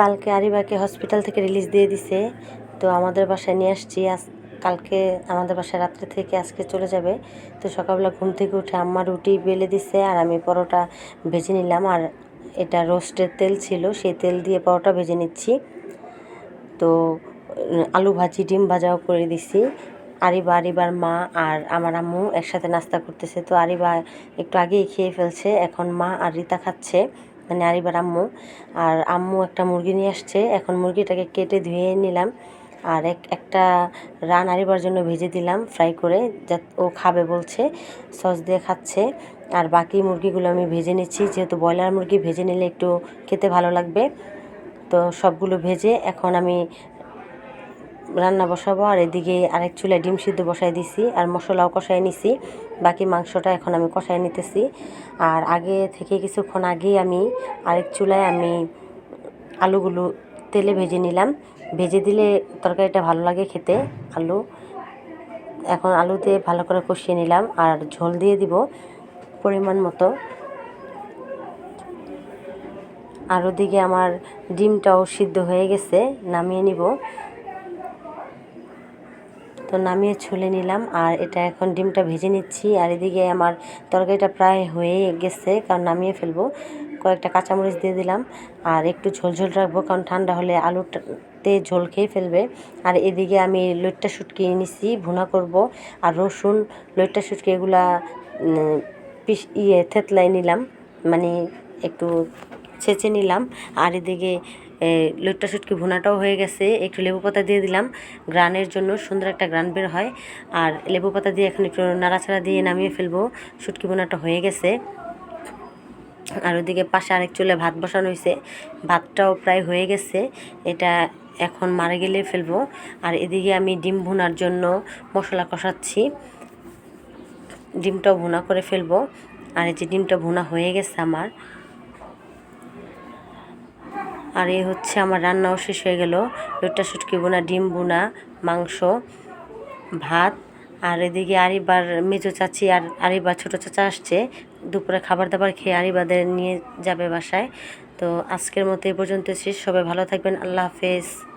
কালকে আরিবাকে হসপিটাল থেকে রিলিজ দিয়ে দিছে। তো আমাদের বাসায় নিয়ে আসছি। আজ কালকে আমাদের বাসায় রাত্রে থেকে আজকে চলে যাবে। তো সকালবেলা ঘুম থেকে উঠে আম্মা রুটি বেলে দিছে আর আমি পরোটা ভেজে নিলাম। আর এটা রোস্টের তেল ছিল, সেই তেল দিয়ে পরোটা ভেজে নিচ্ছি। তো, আলু ভাজি, ডিম ভাজাও করে দিছি। আরিবা, আরিবার মা আর আমার আম্মু একসাথে নাস্তা করতেছে। তো আরিবা একটু আগেই খেয়ে ফেলছে। এখন মা আর রিতা খাচ্ছে। মানে আরিবার আম্মু। আর আম্মু একটা মুরগি নিয়ে আসছে। এখন মুরগিটাকে কেটে ধুয়ে নিলাম। আর এক, একটা রান আরিবার জন্য ভেজে দিলাম ফ্রাই করে। যা ও খাবে বলছে, সস দিয়ে খাচ্ছে। আর বাকি মুরগিগুলো আমি ভেজে নিচ্ছি। যেহেতু ব্রয়লার মুরগি, ভেজে নিলে একটু খেতে ভালো লাগবে। তো সবগুলো ভেজে এখন আমি রান্না বসাবো, আর এদিকে আরেক চুলায় ডিম সিদ্ধ বসাই দিছি, আর মশলাও কষাই নিছি। বাকি মাংসটা এখন আমি কষাই নিতেছি। আর আগে থেকে কিছুক্ষণ আগেই আমি আরেক চুলায় আমি আলুগুলো তেলে ভেজে নিলাম। ভেজে দিলে তরকারিটা ভালো লাগে খেতে, আলু। এখন আলুতে ভালো করে কষিয়ে নিলাম, আর ঝোল দিয়ে দিব পরিমাণ মতো। আর ওদিকে আমার ডিমটাও সিদ্ধ হয়ে গেছে, নামিয়ে নিব। তো নামিয়ে ছুলে নিলাম। আর এটা এখন ডিমটা ভেজে নিচ্ছি। আর এদিকে আমার তরকারিটা প্রায় হয়ে গেছে, কারণ নামিয়ে ফেলব। কয়েকটা কাঁচামরিচ দিয়ে দিলাম। আর একটু ঝোল ঝোল রাখব, কারণ ঠান্ডা হলে আলুতে ঝোল খেয়ে ফেলবে। আর এদিকে আমি লইট্টা শুটকি নিছি ভুনা করব। আর রসুন, লইট্টা শুটকি এগুলা পিস ইয়ে থেতলাই নিলাম। মানে একটু ছেঁচে নিলাম। আর এদিকে লইট্টা শুটকি ভুনাটাও হয়ে গেছে। একটু লেবু পাতা দিয়ে দিলাম। গ্রানের জন্য সুন্দর একটা গ্রান বের হয়। আর লেবু পাতা দিয়ে এখন একটু নাড়াচাড়া দিয়ে নামিয়ে ফেলব। শুটকি ভুনাটা হয়ে গেছে। আর ওদিকে পাশে আরেক চুলে ভাত বসানো হয়েছে ভাতটাও প্রায় হয়ে গেছে। এটা এখন মারে গেলে ফেলব। আর এদিকে আমি ডিম ভুনার জন্য মশলা কষাচ্ছি। ডিমটাও ভুনা করে ফেলব। আর এই যে ডিমটা ভুনা হয়ে গেছে আমার। আর এই হচ্ছে আমার রান্নাও শেষ হয়ে গেল। লোটটা শুটকি বোনা, ডিম বোনা, মাংস, ভাত, আর এদিকে আরিবার মেজো চাচি আর আরিবার ছোটো চাচা আসছে। দুপুরে খাবার দাবার খেয়ে আরিবাদের নিয়ে যাবে বাসায়। তো আজকের মতো এই পর্যন্ত শেষ। সবাই ভালো থাকবেন। আল্লাহ হাফেজ।